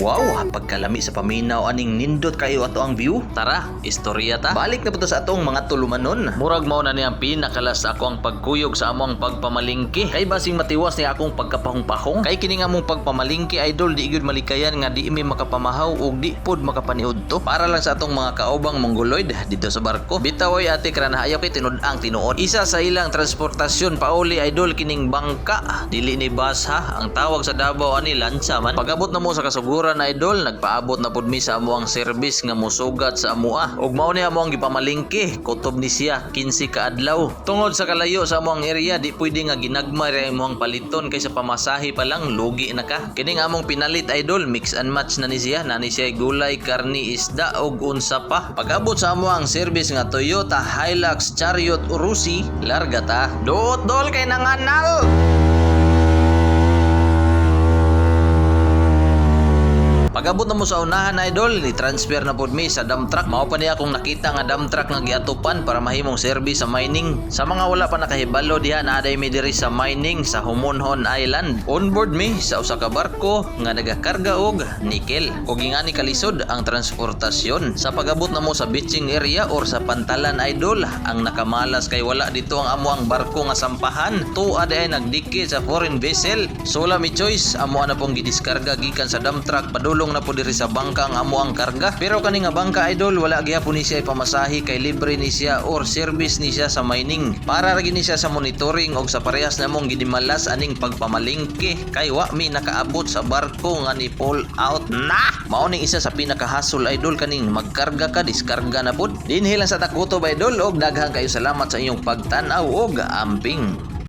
Wow, pagkalami sa paminaw aning nindot kayo ato ang view. Tara, istorya ta. Balik na po to sa atong mga tulumanon. Murag mao na niya ang pinakalas ako ang pagkuyog sa among pagpamalingki. Kay basing matiwas ni akong pagkapahong-pahong. Kay kini nga mong pagpamalingki idol di gyud malikayan nga di mi makapamahaw ug di pod makapaniud to. Para lang sa atong mga kaobang mongoloid dito sa barko. Bitaw ay ate kana ayaw kay tinud-ang tinuod. Isa sa ilang transportasyon pauli idol kining bangka. Dili ni bus ha. Ang tawag sa Davao ani lansa man. Pagabot na mo sa kasuguran na idol, nagpaabot na pud mi sa amo ang service nga musugat sa amoa. Ug mao ni amo ang gipamalingki, kutob ni siya 15 ka adlaw. Tungod sa kalayo sa amo ang area, di pwede nga ginagmay ra imo ang paliton kaysa pamasahe pa lang lugi na ka. Kini nga among pinalit idol, mix and match na ni siya, na ni siya gulay, karni, isda ug unsa pa. Pagabot sa amo ang service nga Toyota Hilux Chariot Urusi, larga ta. Duot dol kay nanganal. Pagabot na mo sa unahan idol, ni transfer na pod mi sa dump truck. Mao pa niya akong nakita nga dump truck nga giatupan para mahimong service sa mining. Sa mga wala pa nakahibalo diha naaday mi diri sa mining sa Humonhon Island. Onboard mi sa usa ka barko nga nagakarga og nickel. Ug ingani kalisod ang transportasyon. Sa pagabot na mo sa beaching area or sa pantalan idol, ang nakamalas kay wala dito ang amo ang barko nga sampahan. Tuad ay nagdiki sa foreign vessel. Sula mi choice amo na pong gidiskarga gikan sa dump truck padulong na po diri sa bangka ang amo ang karga. Pero kani nga bangka idol wala gyapon ni siya ipamasahi kay libre ni siya or service ni siya sa mining. Para ra gini siya sa monitoring og sa parehas namong gidimalas aning pagpamalingki kay wa mi nakaabot sa barko nga ni pull out na. Mao ning isa sa pinakahasol idol kaning magkarga ka diskarga na pud. Dinhi lang sa takuto ba idol og daghang kayo salamat sa inyong pagtan-aw og amping.